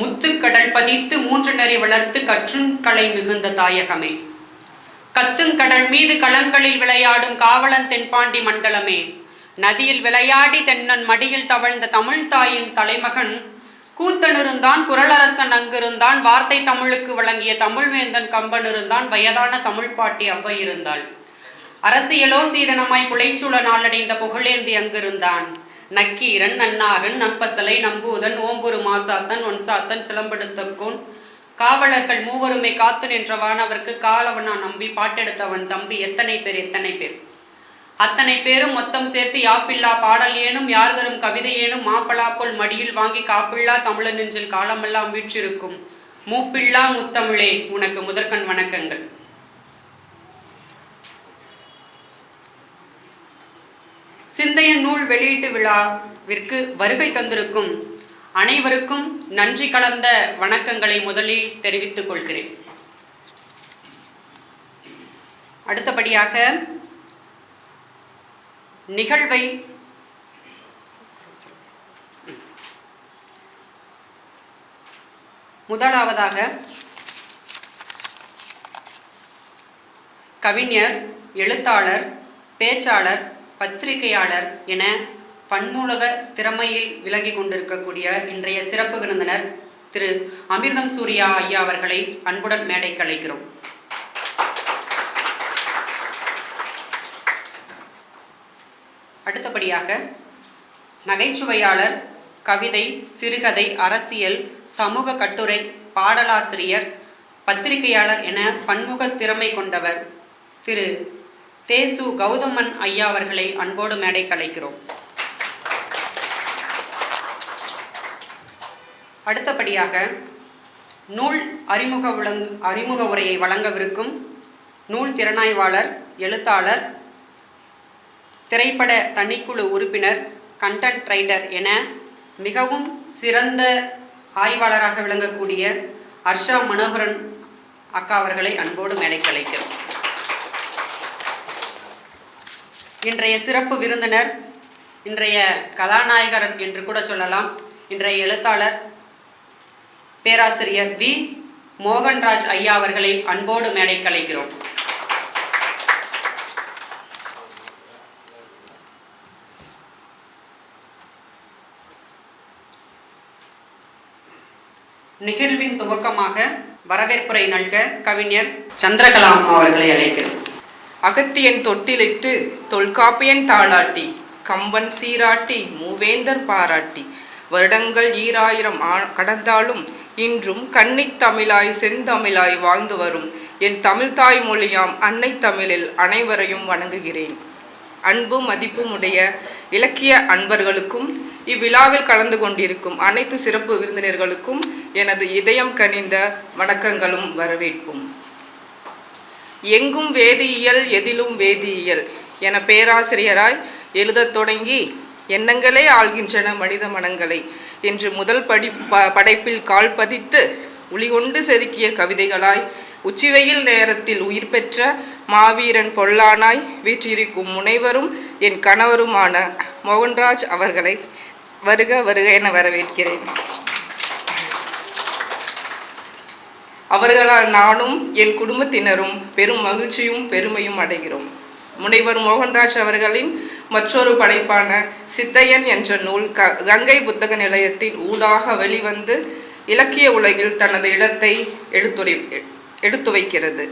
முத்துக்கடல் பதித்து மூன்று நெறி வளர்த்து கற்றும் கலை மிகுந்த தாயகமே. கத்துங்கடல் மீது களங்களில் விளையாடும் காவலன் தென்பாண்டி மண்டலமே. நதியில் விளையாடி தென்னன் மடியில் தவழ்ந்த தமிழ் தாயின் தலைமகன் கூத்தனிருந்தான் குரலரசன் அங்கிருந்தான் வார்த்தை தமிழுக்கு வழங்கிய தமிழ்வேந்தன் கம்பன் இருந்தான் வயதான தமிழ் பாட்டி அவ்வை இருந்தாள். அரசியலோ சீதனமாய் புழைச்சூழ நாளடைந்த புகழேந்தி அங்கிருந்தான். நக்கீரன் நன்னாகன் நம்பசலை நம்பூதன் ஓம்புரு மாசாத்தன் ஒன்சாத்தன் சிலம்படுத்தக்கோன் காவலர்கள் மூவருமே காத்து நின்ற வானவர்க்கு காலவனா நம்பி பாட்டெடுத்தவன் தம்பி எத்தனை பேர் எத்தனை பேர்? அத்தனை பேரும் மொத்தம் சேர்த்து யாப்பில்லா பாடல் ஏனும் யார் தரும் கவிதை ஏனும் மாப்பலா போல் மடியில் வாங்கி காப்பில்லா தமிழன் நெஞ்சில் காலமெல்லாம் வீற்றிருக்கும். மூப்பில்லா முத்தமிழே உனக்கு முதற்கண் வணக்கங்கள். சிந்தைய நூல் வெளியீட்டு விழாவிற்கு வருகை தந்திருக்கும் அனைவருக்கும் நன்றி கலந்த வணக்கங்களை முதலில் தெரிவித்துக் கொள்கிறேன். அடுத்தபடியாக நிகழ்வை முதலாவதாக கவிஞர் எழுத்தாளர் பேச்சாளர் பத்திரிகையாளர் என பன்மூலக திறமையில் விளங்கி கொண்டிருக்கக்கூடிய இன்றைய சிறப்பு விருந்தினர் திரு அமிர்தம் சூர்யா ஐயா அவர்களை அன்புடன் மேடைக்கு அழைக்கிறோம். அடுத்தபடியாக நகைச்சுவையாளர் கவிதை சிறுகதை அரசியல் சமூக கட்டுரை பாடலாசிரியர் பத்திரிகையாளர் என பன்முக திறமை கொண்டவர் திரு தேசு கௌதமன் ஐயா அவர்களை அன்போடு மேடை கலைக்கிறோம் அடுத்தபடியாக நூல் அறிமுக விளங் அறிமுக உரையை வழங்கவிருக்கும் நூல் திறனாய்வாளர் எழுத்தாளர் திரைப்பட தனிக்குழு உறுப்பினர் கண்டென்ட் ரைட்டர் என மிகவும் சிறந்த ஆய்வாளராக விளங்கக்கூடிய ஹர்ஷா மனோகரன் அக்கா அவர்களை அன்போடு மேடை கலைக்கிறோம் இன்றைய சிறப்பு விருந்தினர் இன்றைய கதாநாயகர் என்று கூட சொல்லலாம் இன்றைய எழுத்தாளர் பேராசிரியர் வி. மோகன்ராஜ் ஐயா அவர்களை அன்போடு மேடை கலைக்கிறோம். நிகழ்வின் துவக்கமாக வரவேற்புரை நல்க கவிஞர் சந்திரகலாம் அவர்களை அழைக்கிறோம். அகத்தியன் தொட்டிலிட்டு தொல்காப்பியன் தாளாட்டி கம்பன் சீராட்டி மூவேந்தர் பாராட்டி. வருடங்கள் ஈராயிரம் ஆ- கடந்தாலும் இன்றும் கன்னித் தமிழாய் செந்தமிழாய் வாழ்ந்து வரும். என் தமிழ்தாய் மொழியாம் அன்னை தமிழில் அனைவரையும் வணங்குகிறேன். அன்பும் மதிப்பும் உடைய இலக்கிய அன்பர்களுக்கும் இவ்விழாவில் கலந்து கொண்டிருக்கும் அனைத்து சிறப்பு விருந்தினர்களுக்கும் எனது இதயம் கனிந்த வணக்கங்களும் வரவேற்பும். எங்கும் வேதியியல் எதிலும் வேதியியல் என பேராசிரியராய் எழுதத் தொடங்கி எண்ணங்களே ஆள்கின்றன மனித மனங்களை என்று முதல் படி ப- படைப்பில் கால் பதித்து ஒளிகொண்டு செதுக்கிய கவிதைகளாய் உச்சிவெயில் நேரத்தில் உயிர் பெற்ற மாவீரன் பொல்லானாய் வீற்றிருக்கும் முனைவரும் என் கணவருமான மோகன்ராஜ் அவர்களை வருக வருக என வரவேற்கிறேன். அவர்களால் நானும் என் குடும்பத்தினரும் பெரும் மகிழ்ச்சியும் பெருமையும் அடைகிறோம். முனைவர் மோகன்ராஜ் அவர்களின் மற்றொரு படைப்பான சித்தையன் என்ற நூல் க கங்கை புத்தக நிலையத்தின் ஊடாக வெளிவந்து இலக்கிய உலகில் தனது இடத்தை எடுத்துரை எடுத்து வைக்கிறது.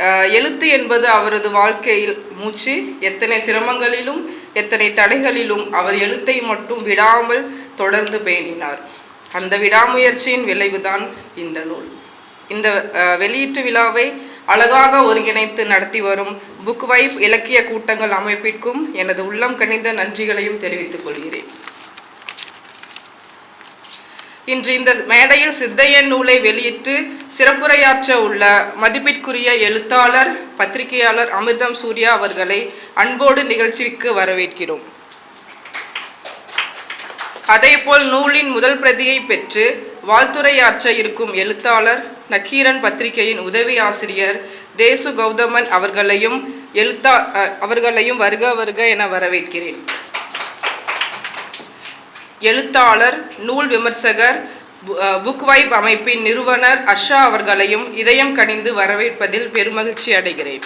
அஹ், எழுத்து என்பது அவரது வாழ்க்கையில் மூச்சு எத்தனை சிரமங்களிலும் எத்தனை தடைகளிலும் அவர் எழுத்தை மட்டும் விடாமல் தொடர்ந்து பேணினார். அந்த விடாமுயற்சியின் விளைவுதான் இந்த நூல். இந்த வெளியீட்டு விழாவை அழகாக ஒருங்கிணைத்து நடத்தி வரும் புக் வைப் இலக்கிய கூட்டங்கள் அமைப்பிற்கும் எனது உள்ளம் கனிந்த நன்றிகளையும் தெரிவித்துக் கொள்கிறேன். இன்று இந்த மேடையில் சித்தையன் நூலை வெளியிட்டு சிறப்புரையாற்ற உள்ள மதிப்பிற்குரிய எழுத்தாளர் பத்திரிகையாளர் அமிர்தம் சூர்யா அவர்களை அன்போடு நிகழ்ச்சிக்கு வரவேற்கிறோம். அதேபோல் நூலின் முதல் பிரதியை பெற்று வாழ்த்துரையாற்ற இருக்கும் எழுத்தாளர் நக்கீரன் பத்திரிகையின் உதவி ஆசிரியர் தேசு கௌதமன் அவர்களையும் எழுத்தா அவர்களையும் வருக வருக என வரவேற்கிறேன். எழுத்தாளர் நூல் விமர்சகர் பு- புக் வைப் அமைப்பின் நிறுவனர் அஷா அவர்களையும் இதயம் கனிந்து வரவேற்பதில் பெருமகிழ்ச்சி அடைகிறேன்.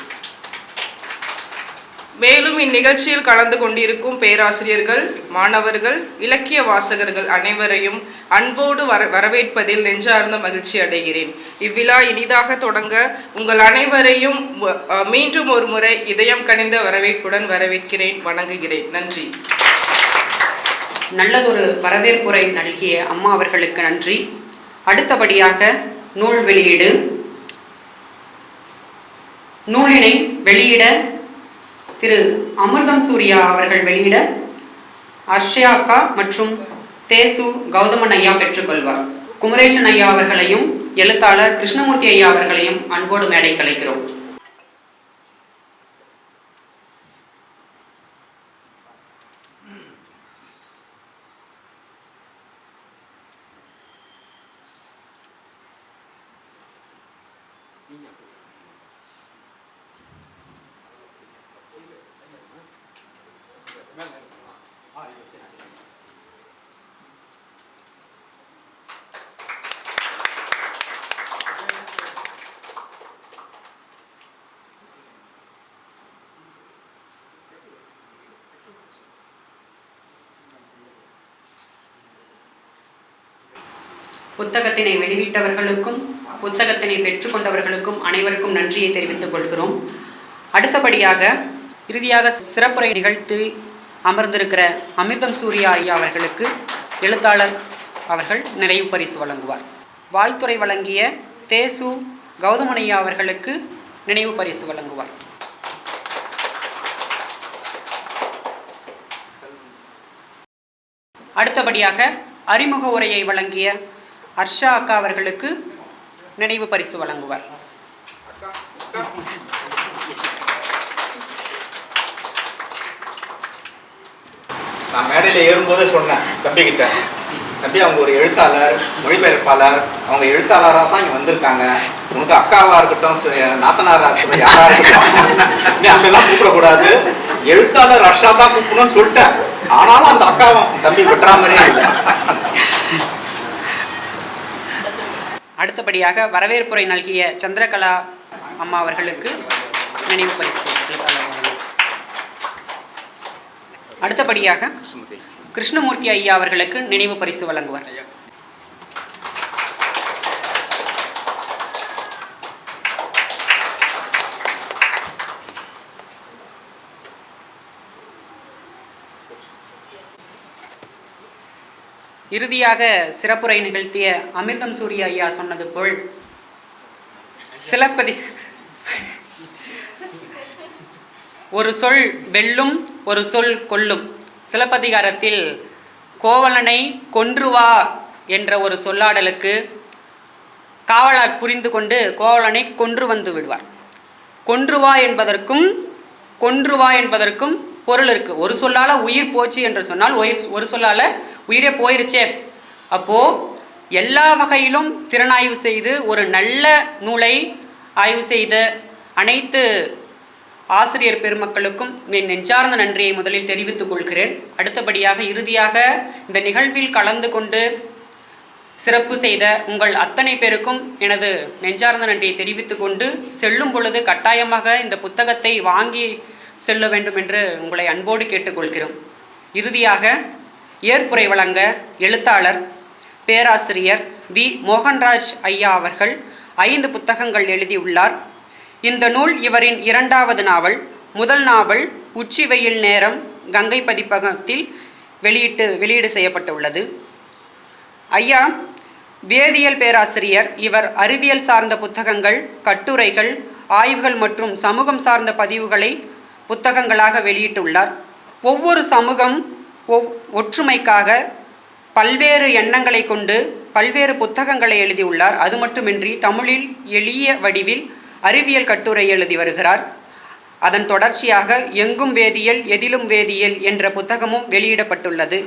மேலும் இந்நிகழ்ச்சியில் கலந்து கொண்டிருக்கும் பேராசிரியர்கள் மாணவர்கள் இலக்கிய வாசகர்கள் அனைவரையும் அன்போடு வர வரவேற்பதில் நெஞ்சார்ந்த மகிழ்ச்சி அடைகிறேன். இவ்விழா இனிதாக தொடங்க உங்கள் அனைவரையும் மீண்டும் ஒரு முறை இதயம் கனிந்த வரவேற்புடன் வரவேற்கிறேன் வணங்குகிறேன். நன்றி. நல்லதொரு வரவேற்புரை நல்கிய அம்மா அவர்களுக்கு நன்றி. அடுத்தபடியாக நூல் வெளியீடு. நூலினை வெளியிட திரு அமிர்தம் சூர்யா அவர்கள் வெளியிட அர்ஷயா அக்கா மற்றும் தேசு கௌதமன் ஐயா பெற்றுக்கொள்வார். குமரேசன் ஐயா அவர்களையும் எழுத்தாளர் கிருஷ்ணமூர்த்தி ஐயா அவர்களையும் அன்போடு மேடை கலைக்கிறோம் புத்தகத்தினை வெளியிட்டவர்களுக்கும் புத்தகத்தினை பெற்றுக்கொண்டவர்களுக்கும் அனைவருக்கும் நன்றியை தெரிவித்துக் கொள்கிறோம். அடுத்தபடியாக இறுதியாக சிறப்புரை நிகழ்த்து அமர்ந்திருக்கிற அமிர்தம் சூர்யா ஐயா அவர்களுக்கு எழுத்தாளர் அவர்கள் நிறைவு பரிசு வழங்குவார். வாழ்த்துறை வழங்கிய தேசு கௌதமனையா ஐயா அவர்களுக்கு நினைவு பரிசு வழங்குவார். அடுத்தபடியாக அறிமுக உரையை வழங்கிய அர்ஷா அக்கா அவர்களுக்கு நினைவு பரிசு வழங்குவார். நான் மேடையில் ஏறும்போதே சொன்னேன் தம்பிக்கிட்ட தம்பி அவங்க ஒரு எழுத்தாளர் மொழிபெயர்ப்பாளர் அவங்க எழுத்தாளராக தான் இங்கே வந்திருக்காங்க. உனக்கு அக்காவாக இருக்கட்டும் நாத்தனாரா நாத்தனாராக இருக்கட்டும் யாராக இருக்கட்டும் நீ அங்கெல்லாம் கூப்பிடக்கூடாது. எழுத்தாளர் ரஷ்யா தான் கூப்பிடணும்னு சொல்லிட்டேன். ஆனாலும் அந்த அக்காவும் தம்பி வெட்டுறா மாதிரியே இல்லை. அடுத்தபடியாக வரவேற்புரை நல்கிய சந்திரகலா அம்மா அவர்களுக்கு நினைவு பரிசு. எழுத்தாளர் அடுத்தபடியாக கிருஷ்ணமூர்த்தி ஐயா அவர்களுக்கு நினைவு பரிசு வழங்குவார். இறுதியாக சிறப்புரை நிகழ்த்திய அமிர்தம் சூர்யா ஐயா சொன்னது போல் சிலப்பதி ஒரு சொல் வெல்லும் ஒரு சொல் கொல்லும் சிலப்பதிகாரத்தில் கோவலனை கொன்று வா என்ற ஒரு சொல்லாடலுக்கு காவலார் புரிந்து கொண்டு கோவலனை கொன்று வந்து விடுவார். கொன்று வா என்பதற்கும் கொன்று வா என்பதற்கும் பொருள் இருக்குது ஒரு சொல்லால் உயிர் போச்சு என்று சொன்னால் உயிர் ஒரு சொல்லால் உயிரே போயிருச்சே. அப்போது எல்லா வகையிலும் திறனாய்வு செய்து ஒரு நல்ல நூலை ஆய்வு செய்த அனைத்து ஆசிரியர் பெருமக்களுக்கும் என் நெஞ்சார்ந்த நன்றியை முதலில் தெரிவித்துக் கொள்கிறேன். அடுத்தபடியாக இறுதியாக இந்த நிகழ்வில் கலந்து கொண்டு சிறப்பு செய்த உங்கள் அத்தனை பேருக்கும் எனது நெஞ்சார்ந்த நன்றியை தெரிவித்துக் கொண்டு செல்லும் பொழுது கட்டாயமாக இந்த புத்தகத்தை வாங்கி செல்ல வேண்டும் என்று உங்களை அன்போடு கேட்டுக்கொள்கிறோம். இறுதியாக ஏற்புரை வழங்க எழுத்தாளர் பேராசிரியர் வி. மோகன்ராஜ் ஐயா அவர்கள் ஐந்து புத்தகங்கள் எழுதியுள்ளார். இந்த நூல் இவரின் இரண்டாவது நாவல் முதல் நாவல் உச்சி வெயில் நேரம் கங்கை பதிப்பகத்தில் வெளியிட்டு வெளியீடு செய்யப்பட்டுள்ளது. ஐயா வேதியியல் பேராசிரியர் இவர் அறிவியல் சார்ந்த புத்தகங்கள் கட்டுரைகள் ஆய்வுகள் மற்றும் சமூகம் சார்ந்த பதிவுகளை புத்தகங்களாக வெளியிட்டுள்ளார். ஒவ்வொரு சமூகம் ஒவ் ஒற்றுமைக்காக பல்வேறு எண்ணங்களை கொண்டு பல்வேறு புத்தகங்களை எழுதியுள்ளார். அது மட்டுமின்றி தமிழில் எளிய வடிவில் அறிவியல் கட்டுரை எழுதி வருகிறார். அதன் தொடர்ச்சியாக எங்கும் வேதியியல் எதிலும் வேதியியல் என்ற புத்தகமும் வெளியிடப்பட்டுள்ளது.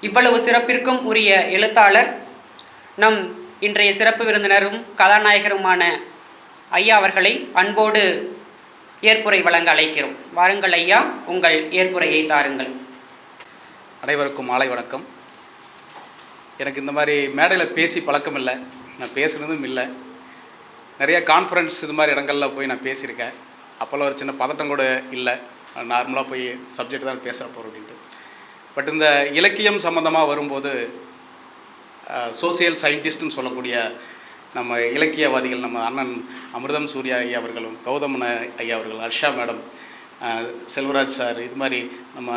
இவ்வளவு சிறப்பிற்கும் உரிய எழுத்தாளர் நம் இன்றைய சிறப்பு விருந்தினரும் கதாநாயகருமான ஐயா அவர்களை அன்போடு ஏற்புரை வழங்க அழைக்கிறோம். வாருங்கள் ஐயா உங்கள் ஏற்புரையை தாருங்கள். அனைவருக்கும் மாலை வணக்கம். எனக்கு இந்த மாதிரி மேடையில் பேசி பழக்கம் இல்லை. நான் பேசுனதும் இல்லை. நிறைய கான்ஃபரன்ஸ் இது மாதிரி இடங்களில் போய் நான் பேசியிருக்கேன். அப்போல்லாம் ஒரு சின்ன பதட்டம் கூட இல்லை. நார்மலாக போய் சப்ஜெக்ட் தான் பேசுகிற போகிறோம் அப்படின்ட்டு. பட் இந்த இலக்கியம் சம்மந்தமாக வரும்போது சோசியல் சயின்டிஸ்ட்னு சொல்லக்கூடிய நம்ம இலக்கியவாதிகள் நம்ம அண்ணன் அமிர்தம் சூர்யா ஐயா அவர்களும் கௌதமன ஐயா அவர்கள் ஹர்ஷா மேடம் செல்வராஜ் சார் இது மாதிரி நம்ம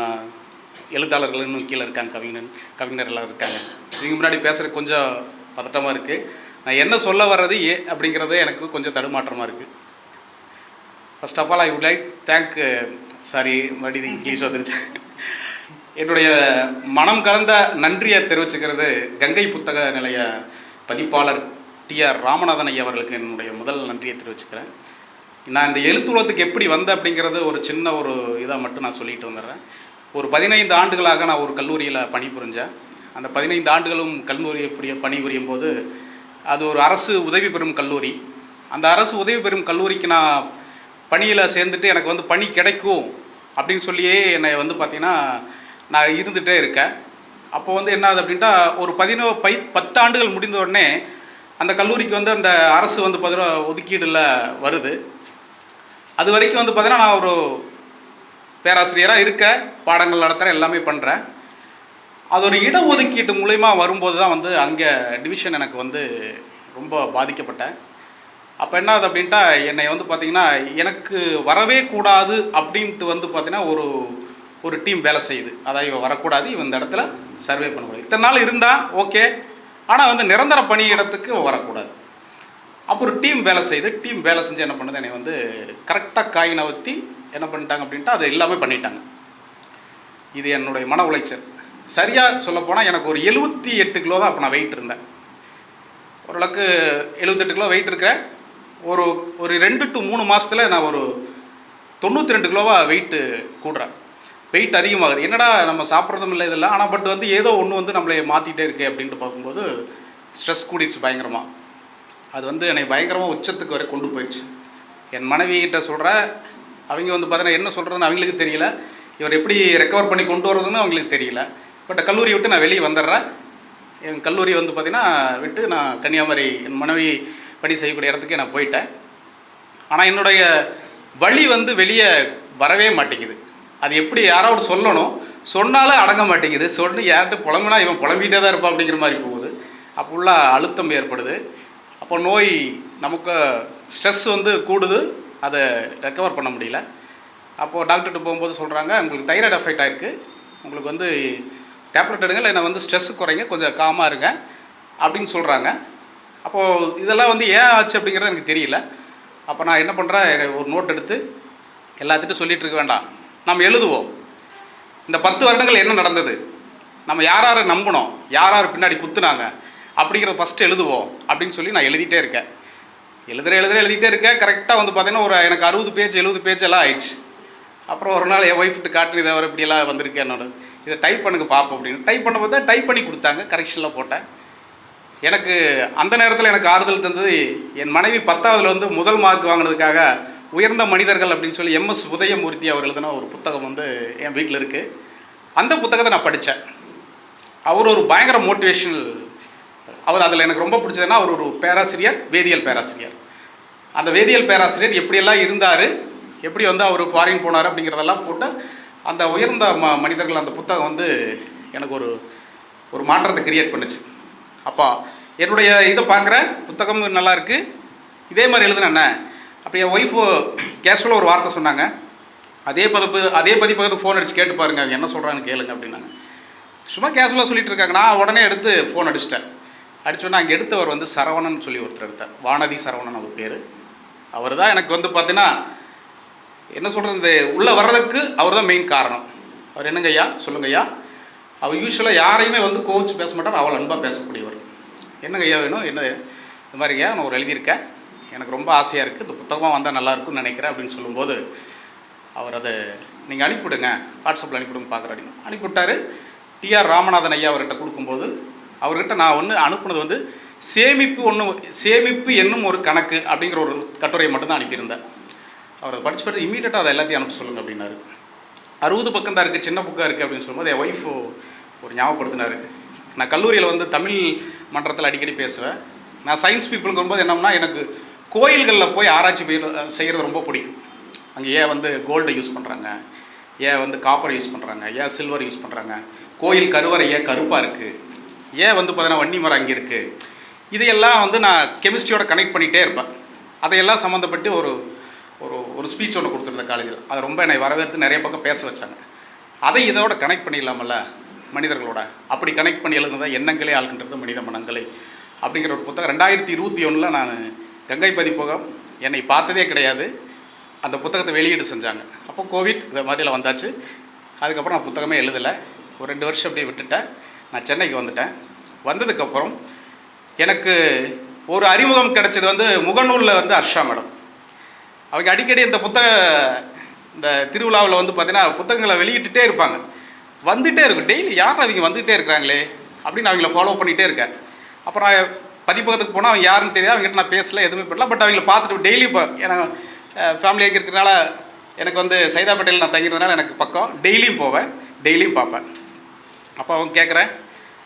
எழுத்தாளர்கள் இன்னும் கீழே இருக்காங்க கவிஞன் கவிஞர்கள்லாம் இருக்காங்க. இதுக்கு முன்னாடி பேசுகிறது கொஞ்சம் பதட்டமாக இருக்குது நான் என்ன சொல்ல வர்றது ஏ அப்படிங்கிறதே எனக்கு கொஞ்சம் தடுமாற்றமாக இருக்குது first of all I would like thank sorry மறுபடியும் இங்கிலீஷ் வந்துருச்சு. என்னுடைய மனம் கலந்த நன்றியை தெரிவிச்சுக்கிறது கங்கை புத்தக நிலைய பதிப்பாளர் டிஆர் ராமநாதன் ஐயா அவர்களுக்கு என்னுடைய முதல் நன்றியை தெரிவிச்சுக்கிறேன். நான் இந்த எழுத்துலகத்துக்கு எப்படி வந்தேன் அப்படிங்கிறது ஒரு சின்ன ஒரு இதாக மட்டும் நான் சொல்லிட்டு வந்துடுறேன். ஒரு பதினைந்து ஆண்டுகளாக நான் ஒரு கல்லூரியில் பணிபுரிஞ்சேன். அந்த பதினைந்து ஆண்டுகளும் கல்லூரியை புரிய பணிபுரியும் போது அது ஒரு அரசு உதவி பெறும் கல்லூரி. அந்த அரசு உதவி பெறும் கல்லூரிக்கு நான் பணியில் சேர்ந்துட்டு எனக்கு வந்து பணி கிடைக்கும் அப்படின்னு சொல்லியே என்னை வந்து பார்த்திங்கன்னா நான் இருந்துகிட்டே இருக்கேன். அப்போ வந்து என்ன ஆகுது அப்படின்ட்டா ஒரு பதினோ பை பத்து ஆண்டுகள் முடிந்த உடனே அந்த கல்லூரிக்கு வந்து அந்த அரசு வந்து பார்த்தீங்கன்னா ஒதுக்கீடில் வருது. அது வரைக்கும் வந்து பார்த்தீங்கன்னா நான் ஒரு பேராசிரியராக இருக்க பாடங்கள் நடத்துகிறேன் எல்லாமே பண்ணுறேன் அது ஒரு இடஒதுக்கீட்டு மூலயமா வரும்போது தான் வந்து அங்கே டிவிஷன் எனக்கு வந்து ரொம்ப பாதிக்கப்பட்டேன் அப்போ என்ன ஆகுது அப்படின்ட்டா என்னை வந்து பார்த்திங்கன்னா எனக்கு வரவே கூடாது அப்படின்ட்டு வந்து பார்த்திங்கன்னா ஒரு ஒரு டீம் வேலை செய்யுது. அதாவது இவன் வரக்கூடாது இவன் இந்த இடத்துல சர்வே பண்ணக்கூடாது. இத்தனை நாள் இருந்தால் ஓகே ஆனால் வந்து நிரந்தர பணி இடத்துக்கு வரக்கூடாது. அப்போ ஒரு டீம் வேலை செய்யுது. டீம் வேலை செஞ்சு என்ன பண்ணுது? என்னை வந்து கரெக்டாக காய் நவர்த்தி என்ன பண்ணிட்டாங்க அப்படின்ட்டு அதை எல்லாமே பண்ணிட்டாங்க. இது என்னுடைய மன உளைச்சல். சரியாக சொல்லப்போனால் எனக்கு ஒரு எழுபத்தி எட்டு கிலோ தான் அப்போ நான் வெயிட் இருந்தேன். ஓரளவுக்கு எழுபத்தெட்டு கிலோ வெயிட் இருக்கிறேன். ஒரு ஒரு ரெண்டு டு மூணு மாதத்தில் நான் ஒரு தொண்ணூற்றி ரெண்டு கிலோவாக வெயிட்டு கூடுறேன். வெயிட் அதிகமாகுது. என்னடா நம்ம சாப்பிட்றதும் இல்லை இதெல்லாம். ஆனால் பட் வந்து ஏதோ ஒன்று வந்து நம்மளை மாற்றிட்டே இருக்கே அப்படின்ட்டு பார்க்கும்போது ஸ்ட்ரெஸ் கூடிடுச்சு பயங்கரமாக அது வந்து என்னை பயங்கரமாக உச்சத்துக்கு வரை கொண்டு போயிடுச்சு. என் மனைவிகிட்ட சொல்கிறேன் அவங்க வந்து பார்த்தீங்கன்னா என்ன சொல்கிறதுன்னு அவங்களுக்கு தெரியல. இவர் எப்படி ரெக்கவர் பண்ணி கொண்டு வரதுன்னு அவங்களுக்கு தெரியல. பட் கல்லூரி விட்டு நான் வெளியே வந்துடுறேன். என் கல்லூரி வந்து பார்த்திங்கன்னா விட்டு நான் கன்னியாகுமரி என் மனைவி பணி செய்யக்கூடிய இடத்துக்கு நான் போயிட்டேன். ஆனால் என்னுடைய வழி வந்து வெளியே வரவே மாட்டேங்குது. அது எப்படி யாராவது சொல்லணும்? சொன்னாலும் அடங்க மாட்டேங்குது. சொன்னு யார்கிட்ட புலம்புனா இவன் புலம்பிகிட்டே தான் இருப்பான் அப்படிங்கிற மாதிரி போகுது. அப்போ உள்ள அழுத்தம் ஏற்படுது. அப்போ நோய் நமக்கு ஸ்ட்ரெஸ் வந்து கூடுது. அதை ரெக்கவர் பண்ண முடியல. அப்போது டாக்டர்கிட்ட போகும்போது சொல்கிறாங்க உங்களுக்கு தைராய்டு எஃபெக்ட் ஆயிருக்கு. உங்களுக்கு வந்து டேப்லெட் எடுங்க இல்லை வந்து ஸ்ட்ரெஸ் குறைங்க கொஞ்சம் காமாக இருங்க அப்படின்னு சொல்கிறாங்க அப்போது இதெல்லாம் வந்து ஏன் ஆச்சு அப்படிங்கிறது எனக்கு தெரியல. அப்போ நான் என்ன பண்ணுறேன் ஒரு நோட் எடுத்து எல்லாத்திட்டும் சொல்லிகிட்டு இருக்க வேண்டாம். நம்ம எழுதுவோம். இந்த பத்து வருடங்கள் என்ன நடந்தது? நம்ம யார் யாரை நம்பினோம் யார் யார் பின்னாடி குத்துனாங்க? அப்படிங்கிறத ஃபஸ்ட்டு எழுதுவோம் அப்படின்னு சொல்லி நான் எழுதிட்டே இருக்கேன். எழுதுற எழுதுகிற எழுதிட்டே இருக்கேன். கரெக்டாக வந்து பார்த்தீங்கன்னா ஒரு எனக்கு அறுபது பேஜ் எழுபது பேஜ் எல்லாம் ஆயிடுச்சு. அப்புறம் ஒரு நாள் என் ஒய்ஃப்ட்டு காட்டு அவர் இப்படியெல்லாம் வந்திருக்கு என்னோட இதை டைப் பண்ணுங்க பார்ப்போம் அப்படின்னு. டைப் பண்ண பார்த்தா டைப் பண்ணி கொடுத்தாங்க. கரெக்ஷனில் போட்டேன். எனக்கு அந்த நேரத்தில் எனக்கு ஆறுதல் தந்தது என் மனைவி பத்தாவதுல வந்து முதல் மார்க் வாங்கினதுக்காக உயர்ந்த மனிதர்கள் அப்படின்னு சொல்லி எம்எஸ் உதயமூர்த்தி அவர் எழுதின ஒரு புத்தகம் வந்து என் வீட்டில் இருக்குது அந்த புத்தகத்தை நான் படித்தேன் அவர் ஒரு பயங்கர மோட்டிவேஷனல் அவர் அதில் எனக்கு ரொம்ப பிடிச்சதுன்னா அவர் ஒரு பேராசிரியர் வேதியியல் பேராசிரியர். அந்த வேதியியல் பேராசிரியர் எப்படியெல்லாம் இருந்தார் எப்படி வந்து அவர் ஃபாரின் போனார் அப்படிங்கிறதெல்லாம் போட்டு அந்த உயர்ந்த ம மனிதர்கள் அந்த புத்தகம் வந்து எனக்கு ஒரு ஒரு மாற்றத்தை கிரியேட் பண்ணுச்சு. அப்பா என்னுடைய இதை பார்க்குற புத்தகம் நல்லாயிருக்கு இதே மாதிரி எழுதுனேண்ணே அப்போ என் ஒய்ஃபு கேஷுவலாக ஒரு வார்த்தை சொன்னாங்க. அதே பதிப்பு அதே பதிப்பகத்துக்கு ஃபோன் அடிச்சு கேட்டு பாருங்க அவங்க என்ன சொல்கிறாங்கன்னு கேளுங்க அப்படின்னாங்க. சும்மா கேஷுவலாக சொல்லிட்டு இருக்காங்க. நான் உடனே எடுத்து ஃபோன் அடிச்சிட்டேன். அடிச்சோன்னா அங்கே எடுத்தவர் வந்து சரவணன் சொல்லி ஒருத்தர் எடுத்தார். வானதி சரவணன் அவர் பேர். அவர் தான் எனக்கு வந்து பார்த்தீங்கன்னா என்ன சொல்கிறது இந்த உள்ளே வர்றதுக்கு அவர் தான் மெயின் காரணம். அவர் என்னங்க ஐயா சொல்லுங்க ஐயா அவர் யூஸ்வலாக யாரையுமே வந்து கோவிச்சு பேச மாட்டார். அவள் அன்பாக பேசக்கூடியவர். என்னங்க ஐயா வேணும்? என்ன இந்த மாதிரி ஐயா நான் ஒரு எழுதியிருக்கேன். எனக்கு ரொம்ப ஆசையாக இருக்குது இந்த புத்தகமாக வந்தால் நல்லாயிருக்கும்னு நினைக்கிறேன் அப்படின்னு சொல்லும்போது அவர் அதை நீங்கள் அனுப்பிவிடுங்க. வாட்ஸ்அப்பில் அனுப்பிவிடுங்க பார்க்குற அப்படின்னு அனுப்பிவிட்டார். டிஆர் ராமநாதன் ஐயா அவர்கிட்ட கொடுக்கும்போது அவர்கிட்ட நான் ஒன்று அனுப்புனது வந்து சேமிப்பு ஒன்று சேமிப்பு என்னும் ஒரு கணக்கு அப்படிங்கிற ஒரு கட்டுரையை மட்டும்தான் அனுப்பியிருந்தேன். அவர் அதை படிச்சு பார்த்து இமீடியட்டாக அதை எல்லாத்தையும் அனுப்ப சொல்லுங்க அப்படின்னாரு. அறுபது பக்கம் தான் இருக்குது சின்ன புக்காக இருக்குது அப்படின்னு சொல்லும்போது என் ஒய்ஃப் ஒரு ஞாபகப்படுத்தினார். நான் கல்லூரியில் வந்து தமிழ் மன்றத்தில் அடிக்கடி பேசுவேன். நான் சயின்ஸ் பீப்புளுக்கு போது என்னம்னா எனக்கு கோயில்களில் போய் ஆராய்ச்சி செய்கிறது ரொம்ப பிடிக்கும். அங்கே ஏன் வந்து கோல்டை யூஸ் பண்ணுறாங்க ஏன் வந்து காப்பர் யூஸ் பண்ணுறாங்க ஏன் சில்வர் யூஸ் பண்ணுறாங்க கோயில் கருவறை ஏன் கருப்பாக இருக்குது ஏன் வந்து பார்த்தீங்கன்னா வன்னி மரம் அங்கே இருக்குது இதையெல்லாம் வந்து நான் கெமிஸ்ட்ரியோட கனெக்ட் பண்ணிகிட்டே இருப்பேன். அதையெல்லாம் சம்மந்தப்பட்டு ஒரு ஒரு ஒரு ஸ்பீச் ஒன்று கொடுத்துருந்தேன் காலேஜில் அதை ரொம்ப என்னை வரவேற்று நிறைய பக்கம் பேச வச்சாங்க. அதை இதோட கனெக்ட் பண்ணிடலாமல்ல? மனிதர்களோட. அப்படி கனெக்ட் பண்ணி எழுதுனதா எண்ணங்களே ஆள்கின்றது மனித மனங்களே. அப்படிங்கிற ஒரு புத்தகம். ரெண்டாயிரத்தி இருபத்தி ஒன்றில் நான் கங்கை பதிப்பகம் என்னை பார்த்ததே கிடையாது. அந்த புத்தகத்தை வெளியீடு செஞ்சாங்க. அப்போ கோவிட் இந்த மாதிரிலாம் வந்தாச்சு. அதுக்கப்புறம் நான் புத்தகமே எழுதலை. ஒரு ரெண்டு வருஷம் அப்படியே விட்டுட்டேன். நான் சென்னைக்கு வந்துட்டேன். வந்ததுக்கப்புறம் எனக்கு ஒரு அறிமுகம் கிடைச்சது வந்து முகநூலில் வந்து ஹர்ஷா மேடம். அவங்க அடிக்கடி இந்த புத்தக இந்த திருவிழாவில் வந்து பார்த்தீங்கன்னா புத்தகங்களை வெளியிட்டுட்டே இருப்பாங்க. வந்துகிட்டே இருக்கும். டெய்லி யார் அவங்க வந்துகிட்டே இருக்கிறாங்களே அப்படின்னு அவங்கள ஃபாலோ பண்ணிகிட்டே இருக்கேன் அப்புறம் பதிப்பகத்துக்கு போனால் அவங்க யாருன்னு தெரியாது. அவங்ககிட்ட நான் பேசல எதுவுமே பண்ணல. பட் அவங்கள பார்த்துட்டு டெய்லி இப்போ எனக்கு ஃபேமிலியாக இருக்கிறதுனால எனக்கு வந்து சைதாப்பேட்டையில் நான் தங்கிறதுனால எனக்கு பக்கம். டெய்லியும் போவேன். டெய்லியும் பார்ப்பேன். அப்போ அவங்க கேட்குறேன்.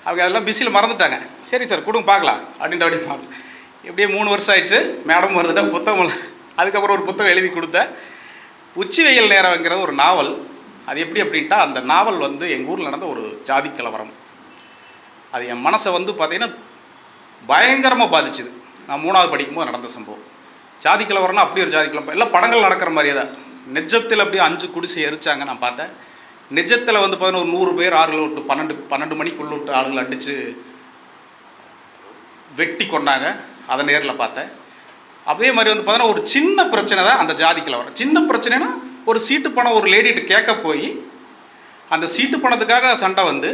அவங்க அதெல்லாம் பிஸியில் மறந்துட்டாங்க. சரி சார் கொடுங்க பார்க்கலாம். அப்படின்ட்டு அப்படியே பார்த்து எப்படியே மூணு வருஷம் ஆயிடுச்சு. மேடம் மறந்துட்டேன் புத்தகம் அதுக்கப்புறம் ஒரு புத்தகம் எழுதி கொடுத்தேன் உச்சி வெயில் நேரம்ங்கிறது ஒரு நாவல். அது எப்படி அப்படின்ட்டா அந்த நாவல் வந்து எங்கள் ஊரில் நடந்த ஒரு ஜாதி கலவரம். அது என் மனசை வந்து பார்த்திங்கன்னா பயங்கரமாக பாதிச்சுது. நான் மூணாவது படிக்கும்போது நடந்த சம்பவம். ஜாதி கலவரம்னா அப்படி ஒரு ஜாதி கலவரம். எல்லாம் படங்கள் நடக்கிற மாதிரியே தான். நிஜத்தில் அப்படியே அஞ்சு குடிசை எரிச்சாங்க நான் பார்த்தேன். நிஜத்தில் வந்து பார்த்தீங்கன்னா ஒரு நூறு பேர் ஆறுகள் விட்டு பன்னெண்டு பன்னெண்டு மணிக்குள்ள விட்டு ஆளுங்களை அடித்து வெட்டி கொண்டாங்க. அதை நேரில் பார்த்தேன். அதே மாதிரி வந்து பார்த்தீங்கன்னா ஒரு சின்ன பிரச்சனை தான் அந்த ஜாதி கலவரம் சின்ன பிரச்சனைனா ஒரு சீட்டு பணம் ஒரு லேடிகிட்ட கேட்க போய் அந்த சீட்டு பணத்துக்காக சண்டை வந்து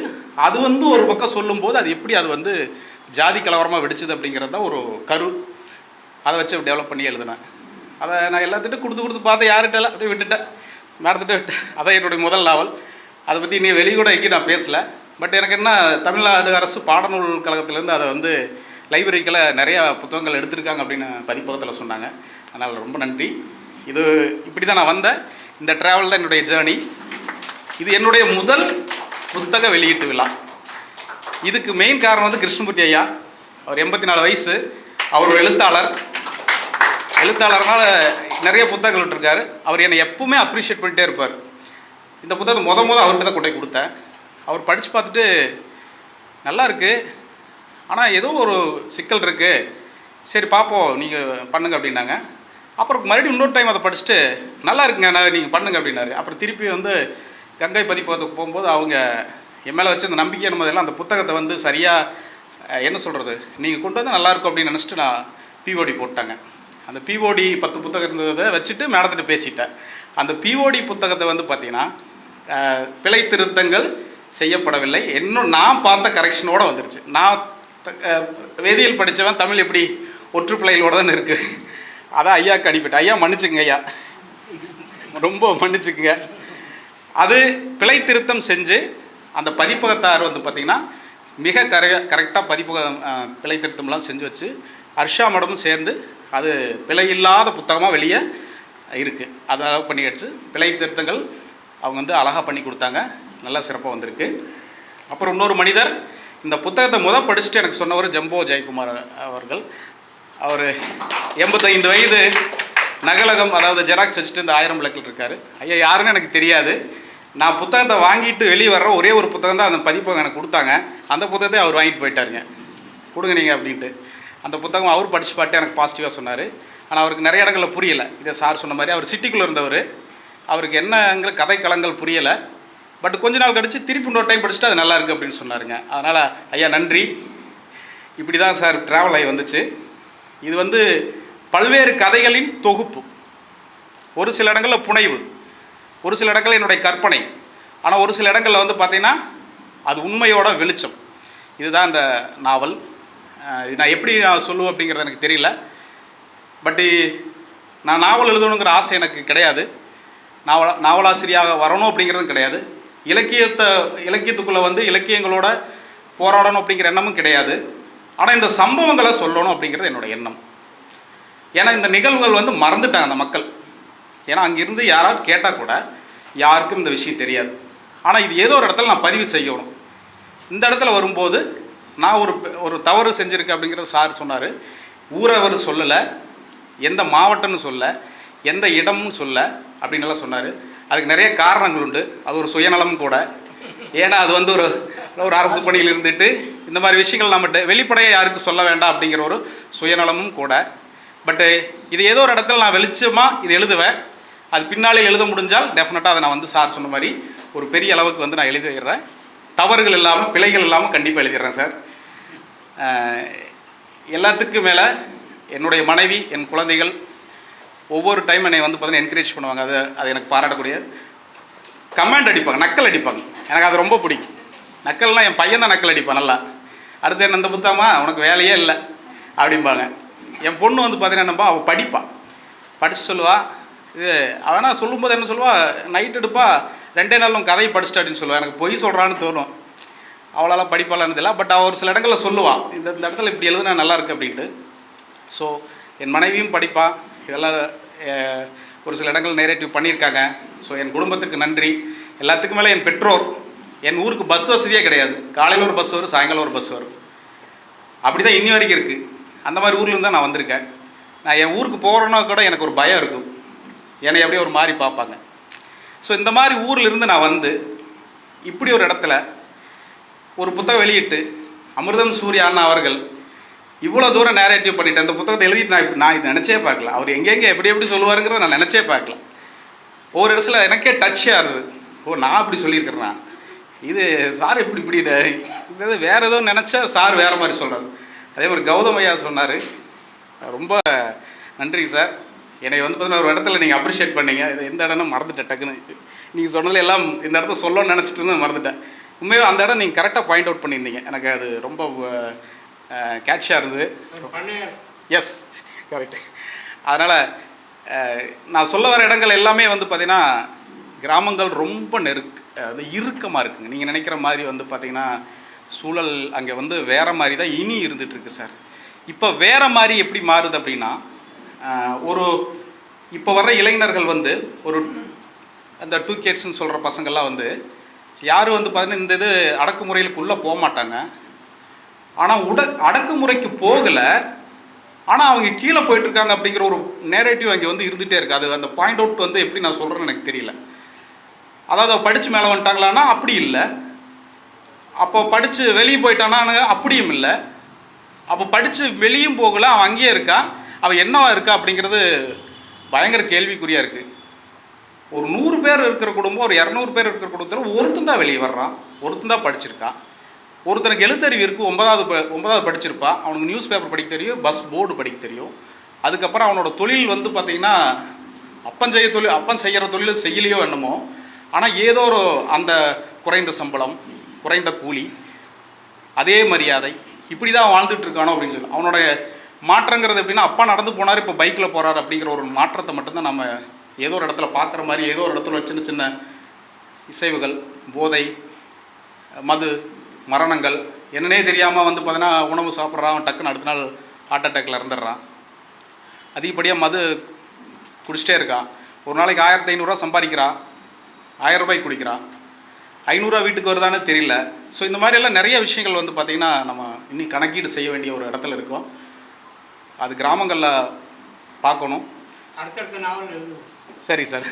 அது வந்து ஒரு பக்கம் சொல்லும்போது அது எப்படி அது வந்து ஜாதி கலவரமாக வெடிச்சது அப்படிங்கிறது தான் ஒரு கரு. அதை வச்சு டெவலப் பண்ணி எழுதினேன். அதை நான் எல்லாத்துட்டும் கொடுத்து கொடுத்து பார்த்தேன். யார்கிட்ட அப்படியே விட்டுட்டேன். நடந்துட்டு விட்டேன். அதான் என்னுடைய முதல் நாவல் அதை பற்றி நீ வெளியே கூட எங்கேயும் நான் பேசலை. பட் எனக்கு என்ன தமிழ்நாடு அரசு பாடநூல் கழகத்திலேருந்து அதை வந்து லைப்ரரிக்கில் நிறையா புத்தகங்கள் எடுத்திருக்காங்க அப்படின்னு பதிப்பகத்தில் சொன்னாங்க. அதனால் ரொம்ப நன்றி. இது இப்படி தான் நான் வந்தேன். இந்த ட்ராவல் தான் என்னுடைய ஜேர்னி இது என்னுடைய முதல் புத்தக வெளியீட்டு விழா. இதுக்கு மெயின் காரணம் வந்து கிருஷ்ணமூர்த்தி ஐயா. அவர் எண்பத்தி நாலு வயசு. அவர் ஒரு எழுத்தாளர். எழுத்தாளர்னால் நிறைய புத்தகங்கள் விட்டுருக்காரு. அவர் என்னை எப்பவுமே அப்ரிஷியேட் பண்ணிட்டே இருப்பார். இந்த புத்தகத்தை முத முத அவர்கிட்ட தான் கொண்டே கொடுத்தேன். அவர் படித்து பார்த்துட்டு நல்லா இருக்குது ஆனால் ஏதோ ஒரு சிக்கல் இருக்குது சரி பார்ப்போம் நீங்கள் பண்ணுங்க அப்படின்னாங்க. அப்புறம் மறுபடியும் இன்னொரு டைம் அதை படிச்சுட்டு நல்லா இருக்குங்க நான் நீங்கள் பண்ணுங்க அப்படின்னாரு. அப்புறம் திருப்பி வந்து கங்கை பதிப்பகத்துக்கு போகும்போது அவங்க என் மேலே வச்சு அந்த நம்பிக்கை என்பதெல்லாம் அந்த புத்தகத்தை வந்து சரியாக என்ன சொல்கிறது நீங்கள் கொண்டு வந்து நல்லாயிருக்கும் அப்படின்னு நினச்சிட்டு நான் பிஓடி போட்டாங்க அந்த பிஓடி பத்து புத்தகம் இருந்ததை வச்சுட்டு மேடத்திட்ட பேசிட்டேன். அந்த பிஓடி புத்தகத்தை வந்து பார்த்தீங்கன்னா பிழை திருத்தங்கள் செய்யப்படவில்லை. இன்னும் நான் பார்த்த கரெக்ஷனோடு வந்துருச்சு. நான் வேதியியல் படித்தவன் தமிழ் எப்படி ஒற்றுப்பிழைகளோட தான் இருக்குது அதான் ஐயாக்கு அனுப்பிட்டேன் ஐயா மன்னிச்சுக்குங்க ஐயா. ரொம்ப மன்னிச்சுக்குங்க. அது பிழை திருத்தம் செஞ்சு அந்த பதிப்பகத்தார் வந்து பார்த்திங்கன்னா மிக கர கரெக்டாக பதிப்பகம் பிழை திருத்தம்லாம் செஞ்சு வச்சு ஹர்ஷா மடமும் சேர்ந்து அது பிழை இல்லாத புத்தகமாக வெளியே இருக்குது அதை அளவு பண்ணி வச்சு பிழை திருத்தங்கள் அவங்க வந்து அழகாக பண்ணி கொடுத்தாங்க. நல்லா சிறப்பாக வந்திருக்கு. அப்புறம் இன்னொரு மனிதர் இந்த புத்தகத்தை முதல் படிச்சுட்டு எனக்கு சொன்னவர் ஜம்போ ஜெயக்குமார் அவர்கள். அவர் எண்பத்தைந்து வயது நகலகம் அதாவது ஜெராக்ஸ் வச்சுட்டு இந்த ஆயிரம் விளக்கில் இருக்கார். ஐயா யாருன்னு எனக்கு தெரியாது. நான் புத்தகத்தை வாங்கிட்டு வெளியே வர்ற ஒரே ஒரு புத்தகம் தான் அந்த பதிப்பகம் எனக்கு கொடுத்தாங்க. அந்த புத்தகத்தை அவர் வாங்கிட்டு போயிட்டாருங்க. கொடுங்க நீங்கள் அப்படின்ட்டு. அந்த புத்தகம் அவர் படித்து பாட்டு எனக்கு பாசிட்டிவாக சொன்னார். ஆனால் அவருக்கு நிறைய இடங்களில் புரியலை. இதை சார் சொன்ன மாதிரி. அவர் சிட்டிக்குள்ளே இருந்தவர். அவருக்கு என்னங்கிற கதை களங்கள் புரியலை. பட் கொஞ்ச நாள் கழிச்சு திருப்பி இன்னொரு டைம் படிச்சுட்டு அது நல்லா இருக்குது அப்படின்னு சொன்னாருங்க. அதனால் ஐயா நன்றி. இப்படி தான் சார் ட்ராவல் ஆகி வந்துச்சு. இது வந்து பல்வேறு கதைகளின் தொகுப்பு. ஒரு சில இடங்களில் புனைவு ஒரு சில இடங்களில் என்னுடைய கற்பனை. ஆனால் ஒரு சில இடங்களில் வந்து பார்த்திங்கன்னா அது உண்மையோட வெளிச்சம். இதுதான் இந்த நாவல். இது நான் எப்படி நான் சொல்லுவேன் அப்படிங்கிறது எனக்கு தெரியல. பட்டு நான் நாவல் எழுதணுங்கிற ஆசை எனக்கு கிடையாது. நாவல நாவலாசிரியாக வரணும் அப்படிங்கிறதும் கிடையாது. இலக்கியத்தை இலக்கியத்துக்குள்ளே வந்து இலக்கியங்களோட போராடணும் அப்படிங்கிற எண்ணமும் கிடையாது. ஆனால் இந்த சம்பவங்களை சொல்லணும் அப்படிங்கிறது என்னோடய எண்ணம். ஏன்னா இந்த நிகழ்வுகள் வந்து மறந்துட்டாங்க அந்த மக்கள். ஏன்னா அங்கிருந்து யாராவது கேட்டால் கூட யாருக்கும் இந்த விஷயம் தெரியாது. ஆனால் இது ஏதோ ஒரு இடத்துல நான் பதிவு செய்யணும். இந்த இடத்துல வரும்போது நான் ஒரு ஒரு தவறு செஞ்சுருக்கேன் அப்படிங்கிறத சார் சொன்னார். ஊரை அவர் சொல்லலை எந்த மாவட்டம்னு சொல்ல எந்த இடம்னு சொல்ல அப்படின்லாம் சொன்னார். அதுக்கு நிறைய காரணங்கள் உண்டு அது ஒரு சுயநலம் கூட. ஏன்னா அது வந்து ஒரு ஒரு அரசு பணியில் இருந்துட்டு இந்த மாதிரி விஷயங்கள் நம்ம டெ- யாருக்கும் சொல்ல வேண்டாம் அப்படிங்கிற ஒரு சுயநலமும் கூட. பட்டு இது ஏதோ ஒரு இடத்துல நான் வெளிச்சமாக இது எழுதுவேன். அது பின்னாலே எழுத முடிஞ்சால் டெஃபினட்டாக அதை நான் வந்து சார் சொன்ன மாதிரி ஒரு பெரிய அளவுக்கு வந்து நான் எழுதிடுறேன். தவறுகள் இல்லாமல் பிழைகள் இல்லாமல் கண்டிப்பாக எழுதிடுறேன் சார். எல்லாத்துக்கும் மேலே என்னுடைய மனைவி என் குழந்தைகள் ஒவ்வொரு டைம் என்னை வந்து பார்த்தீங்கன்னா என்கரேஜ் பண்ணுவாங்க. அது அது எனக்கு பாராட்டக்கூடிய கமெண்ட் அடிப்பாங்க நக்கல் அடிப்பாங்க. எனக்கு அது ரொம்ப பிடிக்கும். நக்கல்னால் என் பையன் தான் நக்கல் அடிப்பான் நல்லா. அடுத்து என்ன இந்த புத்தாமா உனக்கு வேலையே இல்லை. அப்படிம்பாங்க. என் பொண்ணு வந்து பார்த்தீங்கன்னா அவள் படிப்பாள் படித்து சொல்லுவாள் இது ஆனால் சொல்லும்போது என்ன சொல்லுவாள் நைட் எடுப்பா ரெண்டே நாள் உன் கதையை படிச்சுட்டு அப்படின்னு சொல்லுவாள் எனக்கு பொய் சொல்கிறான்னு தோணும். அவளால் படிப்பாளான்னு தெரியல. பட் அவள் ஒரு சில இடங்களில் சொல்லுவாள் இந்த இந்த இடத்துல இப்படி எழுதுனா நல்லா இருக்குது அப்படின்ட்டு. ஸோ என் மனைவியும் படிப்பா. இதெல்லாம் ஒரு சில இடங்கள் நேரேட்டிவ் பண்ணியிருக்காங்க. ஸோ என் குடும்பத்துக்கு நன்றி. எல்லாத்துக்கும் மேலே என் பெற்றோர் என் ஊருக்கு பஸ் வசதியே கிடையாது. காலையில் ஒரு பஸ் வரும் சாயங்காலம் ஒரு பஸ் வரும். அப்படி தான் இன்னி வரைக்கும் இருக்குது அந்த மாதிரி ஊர்லேருந்து தான் நான் வந்திருக்கேன். நான் என் ஊருக்கு போகிறேன்னா கூட எனக்கு ஒரு பயம் இருக்கும். என்னை அப்படியே ஒரு மாதிரி பார்ப்பாங்க. ஸோ இந்த மாதிரி ஊர்லேருந்து நான் வந்து இப்படி ஒரு இடத்துல ஒரு புத்தகம் வெளியிட்டு அமிர்தம் சூர்யா அண்ணா அவர்கள் இவ்வளோ தூரம் நேரேட்டிவ் பண்ணிட்டேன் அந்த புத்தகத்தை எழுதிட்டு நான் நான் இது நினச்சே பார்க்கல. அவர் எங்கெங்கே எப்படி எப்படி சொல்லுவாருங்கிறத நான் நினச்சே பார்க்கல. ஒவ்வொரு இடத்துல எனக்கே டச்சாக இருந்தது. ஓ நான் இப்படி சொல்லியிருக்கிறேன்னா இது சார் இப்படி இப்படி இது இது வேறு ஏதோ நினச்சா சார் வேறு மாதிரி சொல்கிறாரு அதே மாதிரி கௌதம் ஐயா சொன்னார். ரொம்ப நன்றி சார். என்னை வந்து பார்த்தீங்கன்னா ஒரு இடத்துல நீங்கள் அப்ரிஷியேட் பண்ணீங்க. இது எந்த இடம்னு மறந்துட்டேன் டக்குன்னு. நீங்கள் சொன்னதுல எல்லாம் இந்த இடத்த சொல்லணும்னு நினச்சிட்டு இருந்தேன் மறந்துட்டேன். உண்மையாக அந்த இடம் நீங்கள் கரெக்டாக பாயிண்ட் அவுட் பண்ணியிருந்தீங்க. எனக்கு அது ரொம்ப கேட்சியாக இருந்தது. எஸ் கரெக்ட் அதனால் நான் சொல்ல வர இடங்கள் எல்லாமே வந்து பார்த்திங்கன்னா கிராமங்கள் ரொம்ப நெருக் அது இறுக்கமாக இருக்குங்க. நீங்கள் நினைக்கிற மாதிரி வந்து பார்த்திங்கன்னா சூழல் அங்கே வந்து வேறு மாதிரி தான் இனி இருந்துட்டு இருக்கு சார் இப்போ வேறு மாதிரி எப்படி மாறுது அப்படின்னா ஒரு இப்போ வர்ற இளைஞர்கள் வந்து ஒரு அந்த டூ கேட்ஸ்ன்னு சொல்கிற பசங்கள்லாம் வந்து யாரும் வந்து பார்த்தீங்கன்னா இந்த இது அடக்குமுறைகளுக்குள்ளே போக மாட்டாங்க ஆனால் உட அடக்குமுறைக்கு போகலை. ஆனால் அவங்க கீழே போயிட்டு இருக்காங்க அப்படிங்கிற ஒரு நேரேட்டிவ் அங்கே வந்து இருந்துகிட்டே இருக்கு. அது அந்த பாயிண்ட் அவுட் வந்து எப்படி நான் சொல்கிறேன்னு எனக்கு தெரியல. அதாவது படித்து மேலே வந்துட்டாங்களான்னா அப்படி இல்லை. அப்போ படித்து வெளியே போயிட்டானான்னு அப்படியும் இல்லை. அப்போ படித்து வெளியும் போகல அவன் அங்கேயே இருக்கா? அவன் என்னவா இருக்கா அப்படிங்கிறது பயங்கர கேள்விக்குறியாக இருக்குது ஒரு நூறு பேர் இருக்கிற குடும்பம் ஒரு இரநூறு பேர் இருக்கிற குடும்பத்தில் ஒருத்தன் தான் வெளியே வர்றான். ஒருத்தன் தான் படிச்சிருக்கான் ஒருத்தனுக்கு எழுத்தறிவு இருக்குது ஒன்பதாவது ப ஒன்பதாவது படிச்சிருப்பான் அவனுக்கு நியூஸ் பேப்பர் படிக்க தெரியும் பஸ் போர்டு படிக்க தெரியும். அதுக்கப்புறம் அவனோட தொழில் வந்து பார்த்திங்கன்னா அப்பன் செய்ய தொழில் அப்பன் செய்கிற தொழில் செய்யலையோ என்னமோ ஆனால் ஏதோ ஒரு அந்த குறைந்த சம்பளம் குறைந்த கூலி அதே மரியாதை இப்படி தான் வாழ்ந்துட்டு இருக்கானோ அப்படின்னு சொல்லி. அவனோட மாற்றங்கிறது எப்படின்னா அப்பா நடந்து போனார் இப்போ பைக்கில் போகிறார் அப்படிங்கிற ஒரு மாற்றத்தை மட்டும்தான் நம்ம ஏதோ ஒரு இடத்துல பார்க்குற மாதிரி ஏதோ ஒரு இடத்துல சின்ன சின்ன இசைவுகள் போதை மது மரணங்கள். என்னன்னே தெரியாமல் வந்து பார்த்தீங்கன்னா உணவு சாப்பிட்றான் டக்குன்னு அடுத்த நாள் ஹார்ட் அட்டாக்ல இறந்துடுறான். அதிகப்படியாக மது குடிச்சிட்டே இருக்கா. ஒரு நாளைக்கு ஆயிரத்தி ஐநூறுரூவா சம்பாதிக்கிறா. ஆயிரம் ரூபாய்க்கு குடிக்கிறா. ஐநூறுரூவா வீட்டுக்கு வருதான்னு தெரியல. ஸோ இந்த மாதிரி எல்லாம் நிறைய விஷயங்கள் வந்து பார்த்திங்கன்னா நம்ம இன்னி கணக்கீடு செய்ய வேண்டிய ஒரு இடத்துல இருக்கோம். அது கிராமங்களில் பார்க்கணும். அடுத்தடுத்த நாவல் சரி சார்.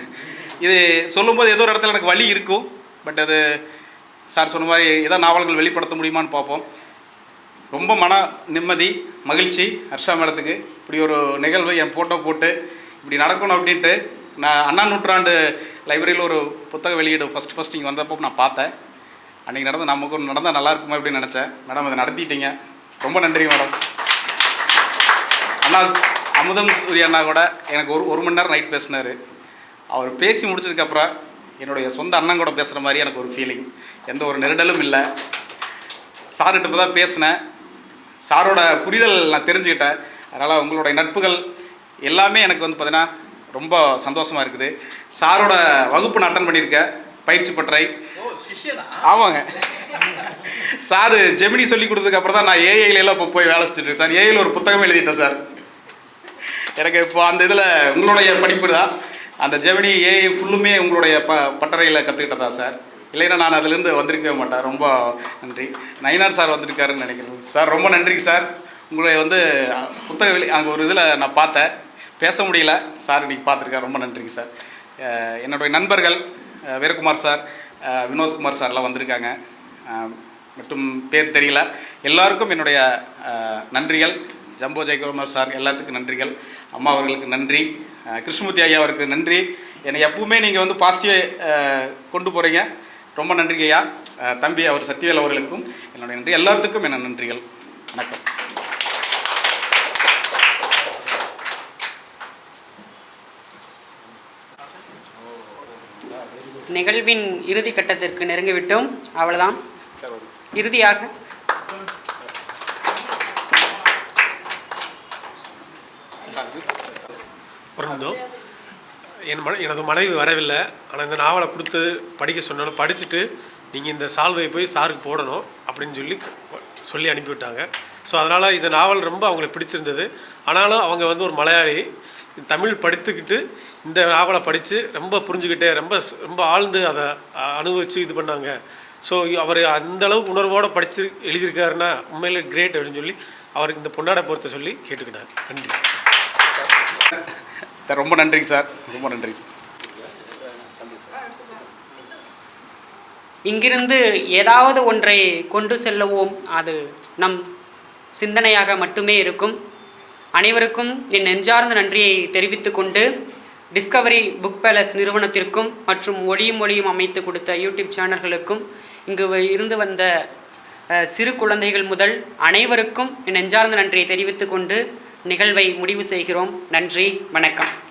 இது சொல்லும்போது ஏதோ ஒரு இடத்துல எனக்கு வழி இருக்கும். பட் அது சார் சொன்ன மாதிரி ஏதாவது நாவல்கள் வெளிப்படுத்த முடியுமான்னு பார்ப்போம். ரொம்ப மன நிம்மதி மகிழ்ச்சி ஹர்ஷா மேடத்துக்கு. இப்படி ஒரு நிகழ்வு என் ஃபோட்டோ போட்டு இப்படி நடக்கணும் அப்படின்ட்டு நான் அண்ணா நூற்றாண்டு லைப்ரரியில் ஒரு புத்தக வெளியீடு ஃபஸ்ட் ஃபஸ்ட் இங்கே வந்தப்போ நான் பார்த்தேன். அன்றைக்கி நடந்த நமக்கு நடந்தால் நல்லா இருக்குமா அப்படின்னு நினச்சேன். மேடம் அதை நடத்திட்டீங்க. ரொம்ப நன்றி மேடம் அண்ணா அமுதம் சூரிய அண்ணா கூட எனக்கு ஒரு ஒரு மணி நேரம் நைட் பேசினார். அவர் பேசி முடிச்சதுக்கப்புறம் என்னுடைய சொந்த அண்ணன் கூட பேசுகிற மாதிரி எனக்கு ஒரு ஃபீலிங் எந்த ஒரு நெருடலும் இல்லை. சார்கிட்ட இப்போ தான் பேசினேன். சாரோட புரிதல் நான் தெரிஞ்சுக்கிட்டேன். அதனால் உங்களுடைய நட்புகள் எல்லாமே எனக்கு வந்து பார்த்தீங்கன்னா ரொம்ப சந்தோஷமாக இருக்குது. சாரோட வகுப்பு நான் அட்டன் பண்ணியிருக்கேன். பயிற்சி சிஷ்யனா? ஆமாங்க. சார் ஜெமினி சொல்லி கொடுத்ததுக்கு அப்புறம் தான் நான் ஏஐல எல்லாம் இப்போ போய் வேலை செஞ்சுட்டு சார் ஏஐல ஒரு புத்தகம் எழுதிட்டேன் சார். எனக்கு இப்போ அந்த இதில் உங்களுடைய படிப்பு தான். அந்த ஜெமினி ஏஐ ஃபுல்லுமே உங்களுடைய ப பட்டறையில் கற்றுக்கிட்டதா சார்? இல்லைன்னா நான் அதுலேருந்து வந்திருக்கவே மாட்டேன். ரொம்ப நன்றி. நயினார் சார் வந்திருக்காருன்னு நினைக்கிறேன். சார் ரொம்ப நன்றி சார். உங்களை வந்து புத்தக வெளி அங்கே ஒரு இதில் நான் பார்த்தேன். பேச முடியல. சார் இன்றைக்கி பார்த்துருக்கேன் ரொம்ப நன்றிங்க சார். என்னுடைய நண்பர்கள் வீரகுமார் சார் வினோத்குமார் சார்லாம் வந்திருக்காங்க. மட்டும் மற்றும் பேர் தெரியல. எல்லாருக்கும் என்னுடைய நன்றிகள். ஜம்போ ஜெயக்குமார் சார் எல்லாத்துக்கும் நன்றிகள். அம்மா அவர்களுக்கு நன்றி. கிருஷ்ணமூர்த்தி ஐயா அவருக்கு நன்றி. என்னை எப்பவுமே நீங்கள் வந்து பாசிட்டிவ் கொண்டு போகிறீங்க ரொம்ப நன்றிகையா ஐயா. தம்பி அவர் சத்யவேல் அவர்களுக்கும் என்னுடைய நன்றி. எல்லாத்துக்கும் என்ன நன்றிகள். வணக்கம். நிகழ்வின் இறுதி கட்டத்திற்கு நெருங்கிவிட்டோம். அவ்வளோதான் இறுதியாக இருந்தோம் என் மன எனது மனைவி வரவில்லை. ஆனால் இந்த நாவலை கொடுத்து படிக்க சொன்னாலும் படிச்சுட்டு நீங்கள் இந்த சால்வை போய் சாருக்கு போடணும் அப்படின்னு சொல்லி சொல்லி அனுப்பிவிட்டாங்க. ஸோ அதனால் இந்த நாவல் ரொம்ப அவங்களுக்கு பிடிச்சிருந்தது. ஆனாலும் அவங்க வந்து ஒரு மலையாளி. தமிழ் படித்துக்கிட்டு இந்த நாவலை படித்து ரொம்ப புரிஞ்சுக்கிட்டே ரொம்ப ரொம்ப ஆழ்ந்து அதை அனுபவித்து இது பண்ணாங்க. ஸோ அவர் அந்தளவுக்கு உணர்வோடு படித்து எழுதியிருக்காருன்னா உண்மையிலே கிரேட் அப்படின்னு சொல்லி அவருக்கு இந்த பொன்னாடை பொறுத்த சொல்லி கேட்டுக்கிட்டார். நன்றி. சார் ரொம்ப நன்றிங்க சார். ரொம்ப நன்றி சார். இங்கிருந்து ஏதாவது ஒன்றை கொண்டு செல்லவோம். அது நம் சிந்தனையாக மட்டுமே இருக்கும். அனைவருக்கும் என் நெஞ்சார்ந்த நன்றியை தெரிவித்துக்கொண்டு டிஸ்கவரி புக் பேலஸ் நிறுவனத்திற்கும் மற்றும் ஒளியும் ஒளியும் அமைத்து கொடுத்த யூடியூப் சேனல்களுக்கும் இங்கு இருந்து வந்த சிறு குழந்தைகள் முதல் அனைவருக்கும் என் நெஞ்சார்ந்த நன்றியை தெரிவித்துக்கொண்டு கொண்டு நிகழ்வை முடிவு செய்கிறோம். நன்றி வணக்கம்.